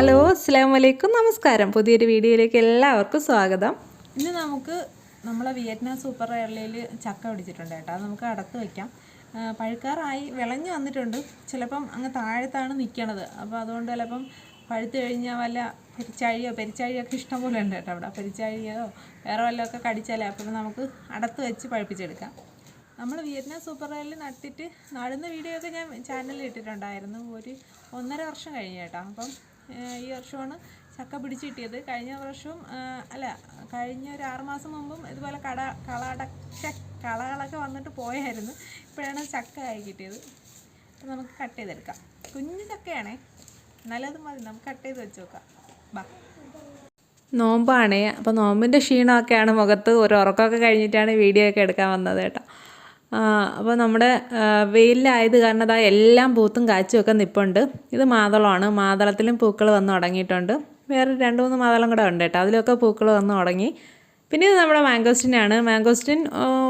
അസ്സാം വലൈക്കും നമസ്കാരം. പുതിയൊരു വീഡിയോയിലേക്ക് എല്ലാവർക്കും സ്വാഗതം. ഇന്ന് നമുക്ക് നമ്മളെ വിയറ്റ്നാം സൂപ്പർ എയർലയിൽ ചക്ക പിടിച്ചിട്ടുണ്ട് കേട്ടോ. അത് നമുക്ക് അടത്ത് വയ്ക്കാം പഴുക്കാറായി വിളഞ്ഞു വന്നിട്ടുണ്ട്. ചിലപ്പം അങ്ങ് താഴത്താണ് നിൽക്കണത് അപ്പോൾ അതുകൊണ്ട് ചിലപ്പം പഴുത്ത് കഴിഞ്ഞാൽ വല്ല പെരിച്ചാഴിയോ പെരിച്ചാഴിയൊക്കെ ഇഷ്ടംപോലെ ഇഷ്ടം പോലെ ഉണ്ട് കേട്ടോ അവിടെ. പെരിച്ചാഴിയോ വേറെ വല്ലതൊക്കെ കടിച്ചാലേ. അപ്പോൾ നമുക്ക് അടത്ത് വെച്ച് പഴുപ്പിച്ചെടുക്കാം. നമ്മൾ വിയറ്റ്നാം സൂപ്പർ റയലിൽ നട്ടിട്ട് നടുന്ന വീഡിയോ ഒക്കെ ഞാൻ ചാനലിൽ ഇട്ടിട്ടുണ്ടായിരുന്നു. ഒരു ഒന്നര വർഷം കഴിഞ്ഞ് കേട്ടോ. അപ്പം ഈ വർഷമാണ് ചക്ക പിടിച്ച് കിട്ടിയത്. കഴിഞ്ഞ വർഷവും അല്ല കഴിഞ്ഞ ഒരു ആറുമാസം മുമ്പും ഇതുപോലെ കട കളട ഛെ, കളകളൊക്കെ വന്നിട്ട് പോയായിരുന്നു. ഇപ്പോഴാണ് ചക്ക ആയി കിട്ടിയത്. അപ്പം നമുക്ക് കട്ട് ചെയ്തെടുക്കാം. കുഞ്ഞു ചക്കയാണേ. നല്ലത് മതി. നമുക്ക് കട്ട് ചെയ്ത് വെച്ച് നോക്കാം. ബാ. നോമ്പാണേ. അപ്പോൾ നോമ്പിന്റെ ക്ഷീണമൊക്കെയാണ് മുഖത്ത് ഒരു ഉറക്കമൊക്കെ കഴിഞ്ഞിട്ടാണ് വീഡിയോ ഒക്കെ എടുക്കാൻ വന്നത് കേട്ടോ. അപ്പോൾ നമ്മുടെ വെയിലായത് കാരണം അതാ എല്ലാം പൂത്തും കാച്ചും ഒക്കെ നിൽപ്പുണ്ട് ഇത് മാതളമാണ്. മാതളത്തിലും പൂക്കൾ വന്ന് തുടങ്ങിയിട്ടുണ്ട് വേറെ രണ്ട് മൂന്ന് മാതളം കൂടെ ഉണ്ട് കേട്ടോ. അതിലൊക്കെ പൂക്കൾ വന്ന് തുടങ്ങി പിന്നെ ഇത് നമ്മുടെ മാംഗോസ്റ്റിനാണ് മാംഗോസ്റ്റിൻ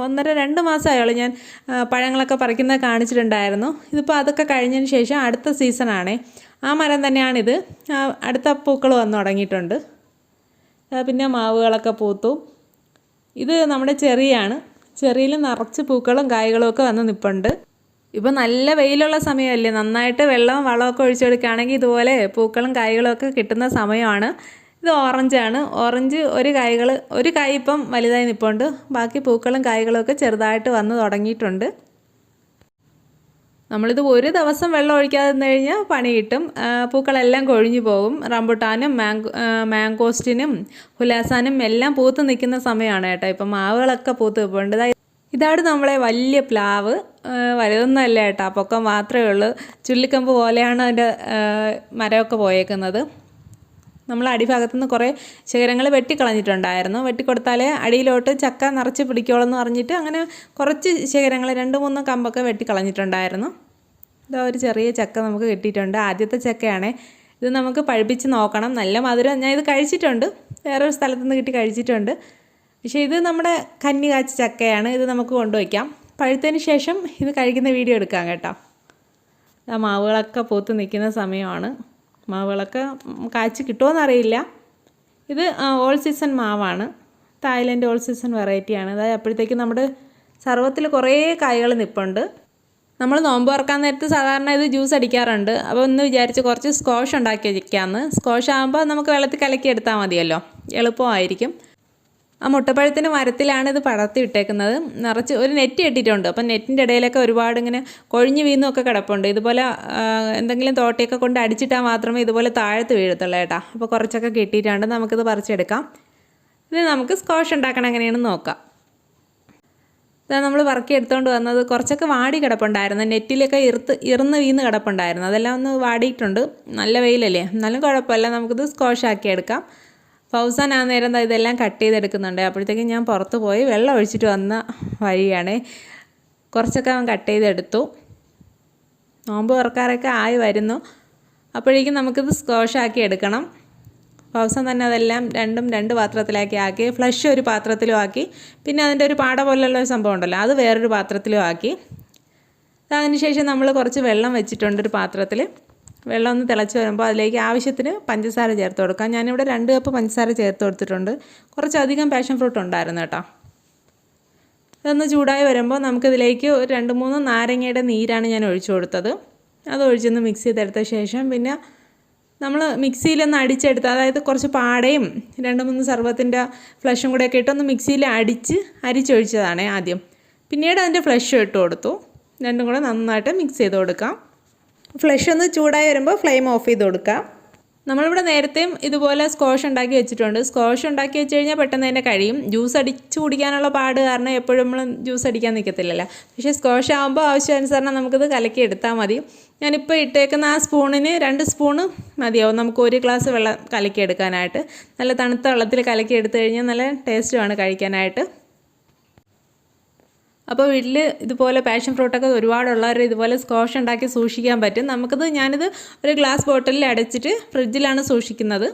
ഒന്നര രണ്ട് മാസമായുള്ളൂ ഞാൻ പഴങ്ങളൊക്കെ പറിക്കുന്നത് കാണിച്ചിട്ടുണ്ടായിരുന്നു. ഇതിപ്പോൾ അതൊക്കെ കഴിഞ്ഞതിന് ശേഷം അടുത്ത സീസണാണേ. ആ മരം തന്നെയാണിത്. അടുത്ത പൂക്കൾ വന്ന് തുടങ്ങിയിട്ടുണ്ട് പിന്നെ മാവുകളൊക്കെ പൂത്തു. ഇത് നമ്മുടെ ചെറിയാണ്. ചെറിയിൽ നിറച്ച് പൂക്കളും കായ്കളും ഒക്കെ വന്ന് നിൽപ്പുണ്ട് ഇപ്പോൾ നല്ല വെയിലുള്ള സമയമല്ലേ? നന്നായിട്ട് വെള്ളവും വളമൊക്കെ ഒഴിച്ചെടുക്കുകയാണെങ്കിൽ ഇതുപോലെ പൂക്കളും കായ്കളും ഒക്കെ കിട്ടുന്ന സമയമാണ്. ഇത് ഓറഞ്ചാണ് ഓറഞ്ച് ഒരു കായ്കൾ ഒരു കായ് ഇപ്പം വലുതായി നിൽപ്പുണ്ട് ബാക്കി പൂക്കളും കായ്കളും ഒക്കെ ചെറുതായിട്ട് വന്ന് തുടങ്ങിയിട്ടുണ്ട്. നമ്മളിത് ഒരു ദിവസം വെള്ളം ഒഴിക്കാതെ നിന്ന് കഴിഞ്ഞാൽ പണി കിട്ടും പൂക്കളെല്ലാം കൊഴിഞ്ഞു പോകും. റംബുട്ടാനും ആ, മാങ്കോസ്റ്റിനും ഹുലാസാനും എല്ലാം പൂത്ത് നിൽക്കുന്ന സമയമാണ് കേട്ടോ. ഇപ്പം മാവുകളൊക്കെ പൂത്ത് നിൽപ്പുണ്ട്. ഇതാണ് നമ്മളെ വലിയ പ്ലാവ്. വലുതൊന്നുമല്ല കേട്ടോ. പൊക്കം മാത്രമേ ഉള്ളൂ. ചുള്ളിക്കമ്പ് പോലെയാണ് അതിന്റെ മരമൊക്കെ പോയേക്കുന്നത്. നമ്മൾ അടിഭാഗത്തു നിന്ന് കുറേ ശിഖരങ്ങൾ വെട്ടിക്കളഞ്ഞിട്ടുണ്ടായിരുന്നു. വെട്ടിക്കൊടുത്താലേ അടിയിലോട്ട് ചക്ക നിറച്ച് പിടിക്കോളെന്ന് പറഞ്ഞിട്ട് അങ്ങനെ കുറച്ച് ശിഖരങ്ങൾ രണ്ട് മൂന്ന് കമ്പൊക്കെ വെട്ടിക്കളഞ്ഞിട്ടുണ്ടായിരുന്നു. ഇതാ ഒരു ചെറിയ ചക്ക നമുക്ക് കിട്ടിയിട്ടുണ്ട്. ആദ്യത്തെ ചക്കയാണ്. ഇത് നമുക്ക് പഴുപ്പിച്ച് നോക്കണം. നല്ല മധുരം. ഞാൻ ഇത് കഴിച്ചിട്ടുണ്ട്. വേറൊരു സ്ഥലത്തുനിന്ന് കിട്ടി കഴിച്ചിട്ടുണ്ട്. പക്ഷേ ഇത് നമ്മുടെ കന്നി കാച്ച ചക്കയാണ്. ഇത് നമുക്ക് കൊണ്ടുവയ്ക്കാം. പഴുത്തതിന് ശേഷം ഇത് കഴിക്കുന്ന വീഡിയോ എടുക്കാം കേട്ടോ. ആ മാവുകളൊക്കെ പൂത്ത് നിൽക്കുന്ന സമയമാണ്. മാവുകളൊക്കെ കാച്ച് കിട്ടുമോയെന്നറിയില്ല ഇത് ഓൾ സീസൺ മാവാണ്. തായ്ലൻഡ് ഓൾ സീസൺ വെറൈറ്റിയാണ് അതായത് അപ്പോഴത്തേക്കും നമ്മുടെ സർവത്തിൽ കുറേ കായ്കൾ നിൽപ്പുണ്ട് നമ്മൾ നോമ്പ് തുറക്കാൻ നേരത്ത് സാധാരണ ഇത് ജ്യൂസ് അടിക്കാറുണ്ട്. അപ്പോൾ ഒന്ന് വിചാരിച്ച് കുറച്ച് സ്കോഷ് ഉണ്ടാക്കി വയ്ക്കാമെന്ന് സ്കോഷ് ആകുമ്പോൾ നമുക്ക് വെള്ളത്തിൽ കലക്കി എടുത്താൽ മതിയല്ലോ. എളുപ്പമായിരിക്കും. ആ മുട്ടപ്പഴത്തിന്റെ മരത്തിലാണ് ഇത് പടർത്തി ഇട്ടേക്കുന്നത് നിറച്ച് ഒരു നെറ്റ് കെട്ടിയിട്ടുണ്ട്. അപ്പം നെറ്റിന്റെ ഇടയിലൊക്കെ ഒരുപാട് ഇങ്ങനെ കൊഴിഞ്ഞു വീന്നൊക്കെ കിടപ്പുണ്ട്. ഇതുപോലെ എന്തെങ്കിലും തോട്ടയൊക്കെ കൊണ്ട് അടിച്ചിട്ടാൽ മാത്രമേ ഇതുപോലെ താഴത്ത് വീഴത്തുള്ളൂ കേട്ടോ. അപ്പോൾ കുറച്ചൊക്കെ കിട്ടിയിട്ടുണ്ട്. നമുക്കിത് പറിച്ചെടുക്കാം. ഇത് നമുക്ക് സ്കോഷ് ഉണ്ടാക്കണം എങ്ങനെയാണെന്ന് നോക്കാം. നമ്മൾ വർക്ക് എടുത്തുകൊണ്ട് വന്നത് കുറച്ചൊക്കെ വാടി കിടപ്പുണ്ടായിരുന്നു. നെറ്റിലൊക്കെ ഇറുത്ത് ഇറന്ന് വീന്ന് കിടപ്പുണ്ടായിരുന്നു. അതെല്ലാം ഒന്ന് വാടിയിട്ടുണ്ട്. നല്ല വെയിലല്ലേ? എന്നാലും കുഴപ്പമില്ല. നമുക്കിത് സ്കോഷാക്കി എടുക്കാം. ഫൗസാൻ ആ നേരം ഇതെല്ലാം കട്ട് ചെയ്തെടുക്കുന്നുണ്ട്. അപ്പോഴത്തേക്കും ഞാൻ പുറത്ത് പോയി വെള്ളം ഒഴിച്ചിട്ട് വന്ന വഴിയാണ്. കുറച്ചൊക്കെ അവൻ കട്ട് ചെയ്തെടുത്തു. നോമ്പ് തുറക്കാറൊക്കെ ആയി വരുന്നു. അപ്പോഴേക്കും നമുക്കിത് സ്കോഷാക്കി എടുക്കണം. ഫൗസൻ തന്നെ അതെല്ലാം രണ്ടും രണ്ട് പാത്രത്തിലാക്കി ആക്കി ഫ്ലഷ് ഒരു പാത്രത്തിലും ആക്കി. പിന്നെ അതിന്റെ ഒരു പാട പോലുള്ള ഒരു സംഭവം ഉണ്ടല്ലോ അത് വേറൊരു പാത്രത്തിലും ആക്കി. അതിനുശേഷം നമ്മൾ കുറച്ച് വെള്ളം വെച്ചിട്ടുണ്ട് ഒരു പാത്രത്തിൽ. വെള്ളം ഒന്ന് തിളച്ച് വരുമ്പോൾ അതിലേക്ക് ആവശ്യത്തിന് പഞ്ചസാര ചേർത്ത് കൊടുക്കാം. ഞാനിവിടെ രണ്ട് കപ്പ് പഞ്ചസാര ചേർത്ത് കൊടുത്തിട്ടുണ്ട്. കുറച്ചധികം പാഷൻ ഫ്രൂട്ട് ഉണ്ടായിരുന്നു കേട്ടോ. ഇതൊന്ന് ചൂടായി വരുമ്പോൾ നമുക്കിതിലേക്ക് ഒരു രണ്ട് മൂന്ന് നാരങ്ങയുടെ നീരാണ് ഞാൻ ഒഴിച്ചു കൊടുത്തത്. അത് ഒഴിച്ചൊന്ന് മിക്സ് ചെയ്തെടുത്ത ശേഷം പിന്നെ നമ്മൾ മിക്സിയിലൊന്ന് അടിച്ചെടുത്ത് അതായത് കുറച്ച് പാടയും രണ്ട് മൂന്ന് സർവത്തിന്റെ ഫ്ലഷും കൂടെ ഒക്കെ ഇട്ടൊന്ന് മിക്സിയിൽ അടിച്ച് അരിച്ചൊഴിച്ചതാണേ ആദ്യം. പിന്നീട് അതിന്റെ ഫ്ലഷ് ഇട്ട് കൊടുത്തു. രണ്ടും കൂടെ നന്നായിട്ട് മിക്സ് ചെയ്ത് കൊടുക്കാം. ഫ്ലഷ് ഒന്ന് ചൂടായി വരുമ്പോൾ ഫ്ലെയിം ഓഫ് ചെയ്ത് കൊടുക്കാം. നമ്മളിവിടെ നേരത്തെയും ഇതുപോലെ സ്കോഷ് ഉണ്ടാക്കി വെച്ചിട്ടുണ്ട്. സ്കോഷ് ഉണ്ടാക്കി വെച്ച് കഴിഞ്ഞാൽ പെട്ടെന്ന് തന്നെ കഴിയും. ജ്യൂസ് അടിച്ചു കുടിക്കാനുള്ള പാട് കാരണം എപ്പോഴും നമ്മൾ ജ്യൂസ് അടിക്കാൻ നിൽക്കത്തില്ലല്ലോ പക്ഷേ സ്കോഷ് ആകുമ്പോൾ ആവശ്യാനുസരണം നമുക്കിത് കലക്കി എടുത്താൽ മതി. ഞാനിപ്പോൾ ഇട്ടേക്കുന്ന ആ സ്പൂണിന് രണ്ട് സ്പൂണ് മതിയാവും. നമുക്ക് ഒരു ഗ്ലാസ് വെള്ളം കലക്കി എടുക്കാനായിട്ട്. നല്ല തണുത്ത വെള്ളത്തിൽ കലക്കി എടുത്തു കഴിഞ്ഞാൽ നല്ല ടേസ്റ്റുമാണ് കഴിക്കാനായിട്ട്. അപ്പോൾ വീട്ടിൽ ഇതുപോലെ പാഷൻ ഫ്രൂട്ടൊക്കെ ഒരുപാടുള്ളവർ ഇതുപോലെ സ്കോഷ് ഉണ്ടാക്കി സൂക്ഷിക്കാൻ പറ്റും. നമുക്കത് ഞാനിത് ഒരു ഗ്ലാസ് ബോട്ടിലിൽ അടച്ചിട്ട് ഫ്രിഡ്ജിലാണ് സൂക്ഷിക്കുന്നത്.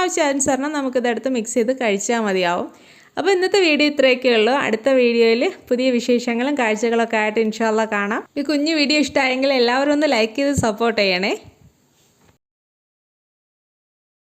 ആവശ്യാനുസരണം നമുക്കിതെടുത്ത് മിക്സ് ചെയ്ത് കഴിച്ചാൽ മതിയാവും. അപ്പോൾ ഇന്നത്തെ വീഡിയോ ഇത്രയൊക്കെ ഉള്ളൂ. അടുത്ത വീഡിയോയിൽ പുതിയ വിശേഷങ്ങളും കാഴ്ചകളൊക്കെ ആയിട്ട് ഇൻഷാല്ല കാണാം. ഈ കുഞ്ഞു വീഡിയോ ഇഷ്ടമായെങ്കിൽ എല്ലാവരും ഒന്ന് ലൈക്ക് ചെയ്ത് സപ്പോർട്ട് ചെയ്യണേ.